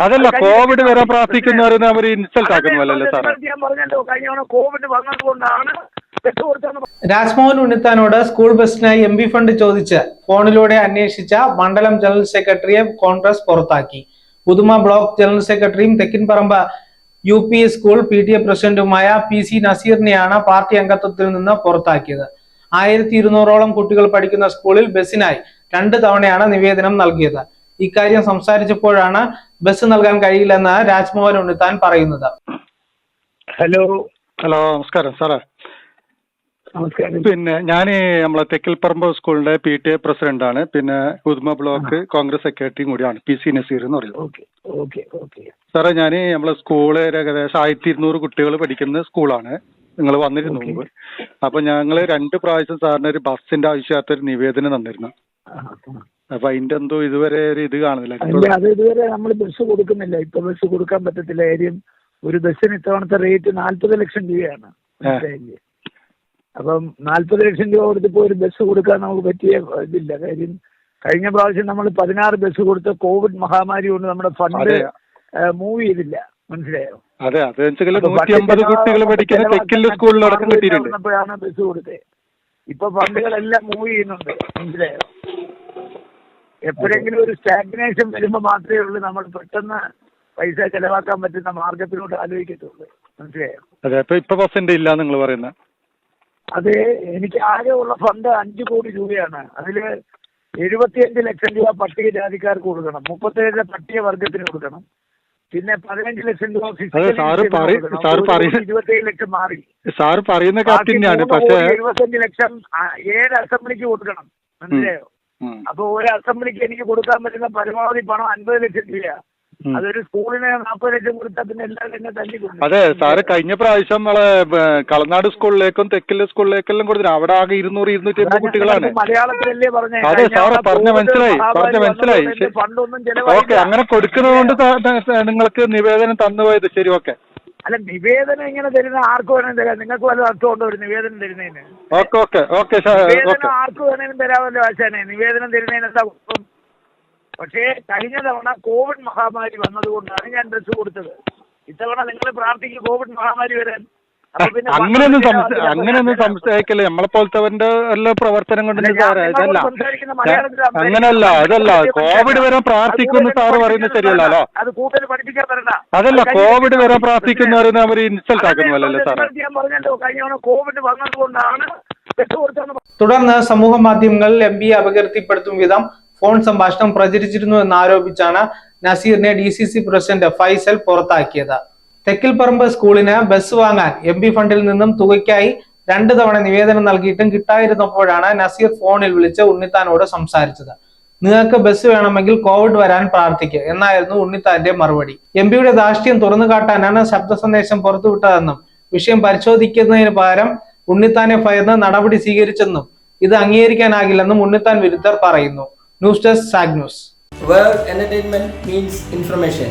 അതല്ല കോവിഡ് വരെ പ്രാർത്ഥിക്കുന്നവരെ അവർ ഇൻസൾട്ട് ആക്കുന്നുവല്ലോ സാറേ? ഞാൻ പറഞ്ഞല്ലോ കഴിഞ്ഞ കോവിഡ് വന്നതുകൊണ്ടാണ് രാജ്മോഹൻ ഉണ്ണിത്താനോട് സ്കൂൾ ബസ്സിനായി എം പി ഫണ്ട് ചോദിച്ച് ഫോണിലൂടെ അന്വേഷിച്ച മണ്ഡലം ജനറൽ സെക്രട്ടറിയെ കോൺഗ്രസ് പുറത്താക്കി. പുതുമ ബ്ലോക്ക് ജനറൽ സെക്രട്ടറിയും Thekkinparamba U P school P T A പ്രസിഡന്റുമായ പി സി നസീറിനെയാണ് പാർട്ടി അംഗത്വത്തിൽ നിന്ന് പുറത്താക്കിയത്. ആയിരത്തി ഇരുന്നൂറോളം കുട്ടികൾ പഠിക്കുന്ന സ്കൂളിൽ ബസ്സിനായി രണ്ട് തവണയാണ് നിവേദനം നൽകിയത്. ഇക്കാര്യം സംസാരിച്ചപ്പോഴാണ് ബസ് നൽകാൻ കഴിയില്ലെന്ന് രാജ്മോഹൻ ഉണ്ണിത്താൻ പറയുന്നത്. ഹലോ. ഹലോ നമസ്കാരം സാറേ. നമസ്കാരം. പിന്നെ ഞാൻ നമ്മളെ തെക്കിൽപ്പറമ്പ് സ്കൂളിന്റെ പി ടി എ പ്രസിഡന്റാണ്. പിന്നെ ഉദുമ ബ്ലോക്ക് കോൺഗ്രസ് സെക്രട്ടറിയും കൂടിയാണ് പി സി നസീർ എന്ന് പറയുന്നത്. Okay okay okay. സാറേ ഞാൻ നമ്മളെ സ്കൂൾ ഏകദേശം ആയിരത്തി ഇരുന്നൂറ് കുട്ടികൾ പഠിക്കുന്ന സ്കൂളാണ്. നിങ്ങൾ വന്നിരുന്നു മുമ്പ്. അപ്പൊ ഞങ്ങൾ രണ്ട് പ്രാവശ്യം സാറിന് ഒരു ബസ്സിന്റെ ആവശ്യമായിട്ട് ഒരു നിവേദനം തന്നിരുന്നു. അപ്പൊ അതിന്റെ എന്തോ ഇതുവരെ ഒരു ഇത് കാണുന്നില്ല. അത് ഇതുവരെ നമ്മൾ ബസ് കൊടുക്കുന്നില്ല. ഇപ്പൊ ബസ് കൊടുക്കാൻ പറ്റത്തില്ല. കാര്യം ഒരു ബസ്സിന് ഇത്തവണത്തെ റേറ്റ് നാല്പത് ലക്ഷം രൂപയാണ്. അപ്പം നാല്പത് ലക്ഷം രൂപ കൊടുത്തിപ്പോ ഒരു ബസ് കൊടുക്കാൻ നമുക്ക് പറ്റിയ ഇതില്ല. കാര്യം കഴിഞ്ഞ പ്രാവശ്യം നമ്മൾ പതിനാറ് ബസ് കൊടുത്ത കോവിഡ് മഹാമാരി കൊണ്ട് നമ്മുടെ ഫണ്ട് മൂവ് ചെയ്തില്ല. മനസ്സിലായോ? അതെ. അത് കുട്ടികൾ പഠിക്കുന്ന വന്നപ്പോഴാണ് ബസ് കൊടുത്തേ ഇപ്പൊ ഫണ്ടുകളെല്ലാം മൂവ് ചെയ്യുന്നുണ്ട്. മനസ്സിലായോ? എപ്പോഴെങ്കിലും ഒരു സ്റ്റാഗ്നേഷൻ വരുമ്പോൾ മാത്രമേ ഉള്ളൂ നമ്മൾ പെട്ടെന്ന് പൈസ ചെലവാക്കാൻ പറ്റുന്ന മാർഗത്തിലോട്ട് ആലോചിക്കത്തുള്ളൂ. മനസ്സിലായോ? അതെ ഇപ്പൊ ഇപ്പൊ ബസ്സിന്റെ ഇല്ല നിങ്ങൾ അത് എനിക്ക് ആകെ ഉള്ള ഫണ്ട് അഞ്ചു കോടി രൂപയാണ്. അതിൽ എഴുപത്തിയഞ്ച് ലക്ഷം രൂപ പട്ടികജാതിക്കാർക്ക് കൊടുക്കണം. മുപ്പത്തേഴ് പട്ടിക വർഗത്തിന് കൊടുക്കണം. പിന്നെ പതിനഞ്ച് ലക്ഷം രൂപ ഇരുപത്തേഴ് ലക്ഷം മാറി. സാർ പറയുന്ന എഴുപത്തഞ്ച് ലക്ഷം ഏഴ് അസംബ്ലിക്ക് കൊടുക്കണം. മനസ്സിലായോ? അപ്പൊ ഒരു അസംബ്ലിക്ക് എനിക്ക് കൊടുക്കാൻ പറ്റുന്ന പരമാവധി പണം അൻപത് ലക്ഷം രൂപയാണ് അതൊരു സ്കൂളിന് നാൽപ്പത് ലക്ഷം കൊടുത്താൽ പിന്നെ എല്ലാവരും എന്നെ തല്ലിക്കൊണ്ടു അതെ സാറ് കഴിഞ്ഞ പ്രാവശ്യം നമ്മളെ കളനാട് സ്കൂളിലേക്കും തെക്കിലെ സ്കൂളിലേക്കെല്ലാം കൊടുത്തിട്ട് അവിടെ ആകെ ഇരുന്നൂറ് ഇരുന്നൂറ്റി അമ്പത് കുട്ടികളാണ്. മലയാളത്തിലല്ലേ പറഞ്ഞേ. അതെ, സാറ് പറഞ്ഞ മനസ്സിലായി, പറഞ്ഞ മനസ്സിലായി. ഓക്കെ അങ്ങനെ കൊടുക്കുന്നതുകൊണ്ട് നിങ്ങൾക്ക് നിവേദനം തന്നുപോയത്. ശരി ഓക്കെ. അല്ല നിവേദനം ഇങ്ങനെ തരുന്ന ആർക്ക് വേണമെങ്കിലും തരാം. നിങ്ങൾക്ക് വല്ല അർത്ഥമുണ്ടോ ഒരു നിവേദനം തരുന്നതിന്? ഓക്കെ ഓക്കെ ഓക്കെ സാർ നിവേദനം ആർക്ക് വേണമെങ്കിലും തരാമല്ലോ ആശാനെ. നിവേദനം തരുന്നതിന് എന്താ കുഴപ്പം പക്ഷേ കഴിഞ്ഞ തവണ കോവിഡ് മഹാമാരി വന്നതുകൊണ്ടാണ് ഞാൻ ഡ്രസ് കൊടുത്തത്. ഇത്തവണ നിങ്ങൾ പ്രാർത്ഥിക്കും കോവിഡ് മഹാമാരി വരാൻ. അങ്ങനെയൊന്നും അങ്ങനെയൊന്നും സംശയിക്കല്ലേ? നമ്മളെ പോലത്തെ എല്ലാ പ്രവർത്തനം കൊണ്ട് സാറേ അങ്ങനല്ല അതല്ല. കോവിഡ് വരെ പ്രാർത്ഥിക്കുന്നു സാറ് പറയുന്നത് ശരിയല്ലല്ലോ? അതല്ല കോവിഡ് വരെ പ്രാർത്ഥിക്കുന്നു പറയുന്നത് അവർ ഇൻസൾട്ട് ആക്കുന്നല്ലോ സാറേ. കോവിഡ് വന്നതുകൊണ്ടാണ് തുടർന്ന് സമൂഹ മാധ്യമങ്ങൾ എം പിയെ അപകീർത്തിപ്പെടുത്തും വിധം ഫോൺ സംഭാഷണം പ്രചരിച്ചിരുന്നു എന്നാരോപിച്ചാണ് നസീറിനെ D C C president Faisal പുറത്താക്കിയത്. തെക്കിൽപ്പറമ്പ് സ്കൂളിന് ബസ് വാങ്ങാൻ എം പി ഫണ്ടിൽ നിന്നും തുകയ്ക്കായി രണ്ടു തവണ നിവേദനം നൽകിയിട്ടും കിട്ടാതിരുന്നപ്പോഴാണ് നസീർ ഫോണിൽ വിളിച്ച് ഉണ്ണിത്താനോട് സംസാരിച്ചത്. നിങ്ങൾക്ക് ബസ് വേണമെങ്കിൽ കോവിഡ് വരാൻ പ്രാർത്ഥിക്കുക എന്നായിരുന്നു ഉണ്ണിത്താന്റെ മറുപടി. എം പിയുടെ ധാർഷ്ട്യം തുറന്നു കാട്ടാനാണ് ശബ്ദ സന്ദേശം പുറത്തുവിട്ടതെന്നും വിഷയം പരിശോധിക്കുന്നതിന് പകരം ഉണ്ണിത്താനെ ഭയന്ന് നടപടി സ്വീകരിച്ചെന്നും ഇത് അംഗീകരിക്കാനാകില്ലെന്നും ഉണ്ണിത്താൻ വിരുദ്ധർ പറയുന്നു. News desk Saag news. Where means information.